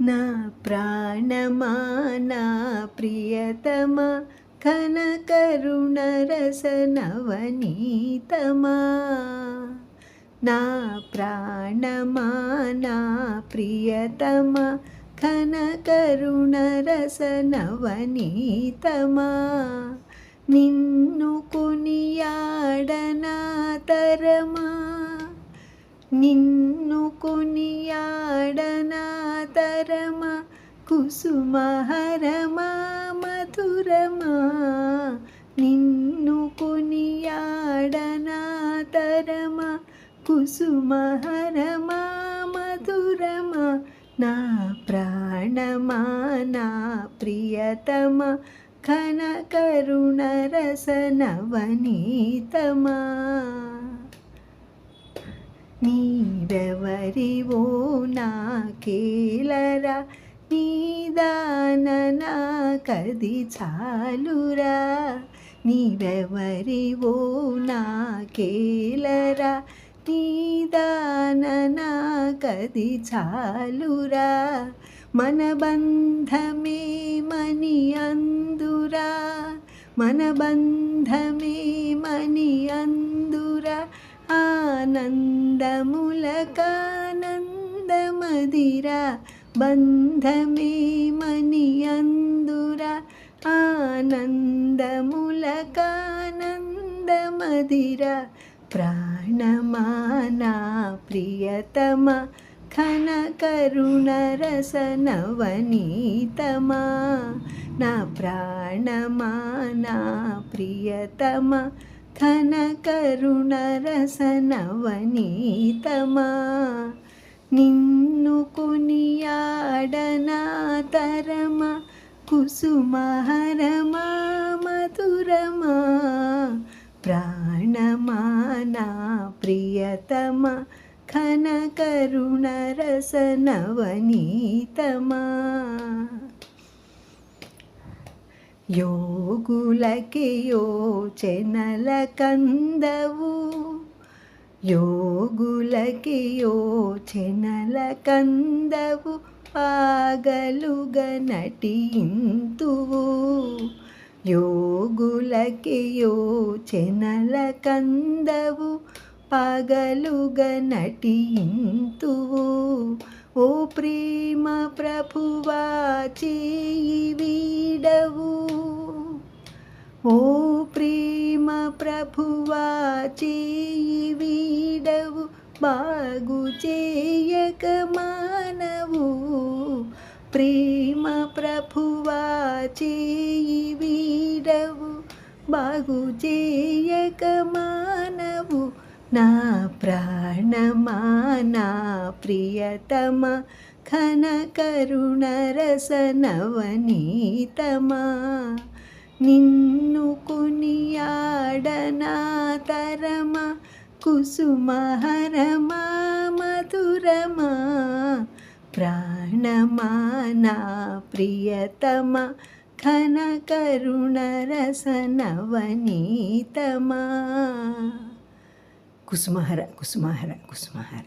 నా ప్రాణమా నా ప్రియతమా కనకరుణరసనవనీతమా నా ప్రాణమా నా ప్రియతమా కనకరుణరసనవనీతమా నిన్ను కొనియాడనా తరమా నిన్ను కొనియా కుసుమహరమా మధురమా నిన్ను కొనియాడనా తరమా? కుసుమహరమా మధురమా నా ప్రాణమా నా ప్రియతమా? కనకరుణరసనవనీతమా కరుణ రస నవనీతమా నీవెవరివో నాకేలరా? నీ నీదాన కది చాలురా నీవెవరివో నాకేలరా నీదాన కది చాలురా మన బంధమే మని అందురా మన బంధమే మని అందురా ఆనందములకానందమదిరా బంధమే మని అందురా ఆనందములకానందమదిరా ప్రాణమానా ప్రియతమ ఘన కరుణ నా ప్రాణమానా ప్రియతమ ఘన కరుణ రస నిన్ను సుమహరమా మధురమా ప్రాణమా నా ప్రియతమా ఘన కరుణ రస యోగులకి యోచనల కందవు యోగులకి యోచనల కందవు పాగలుగా నటింతువు. యోగులకి యోచనల కందవు. పగలుగా నటింతువు. ఓ ప్రేమ ప్రభువా చేయి వీడవు. ఓ ప్రేమ ప్రభువా చేయి వీడవు. బాగు చేయక మానవు. ప్రేమ ప్రభువా చేయి వీడవు. బాగు చేయక మానవు. నా ప్రాణమా నా ప్రియతమ. ఘన కరుణ రసనవనీతమా నిన్ను కొనియాడనా తరమా. కుసుమహరమా మధురమా ప్రాణమా నా ప్రియతమ ఘనకరుణరసనవనీతమా కుసుమహర కుసుమహర కుసుమహర.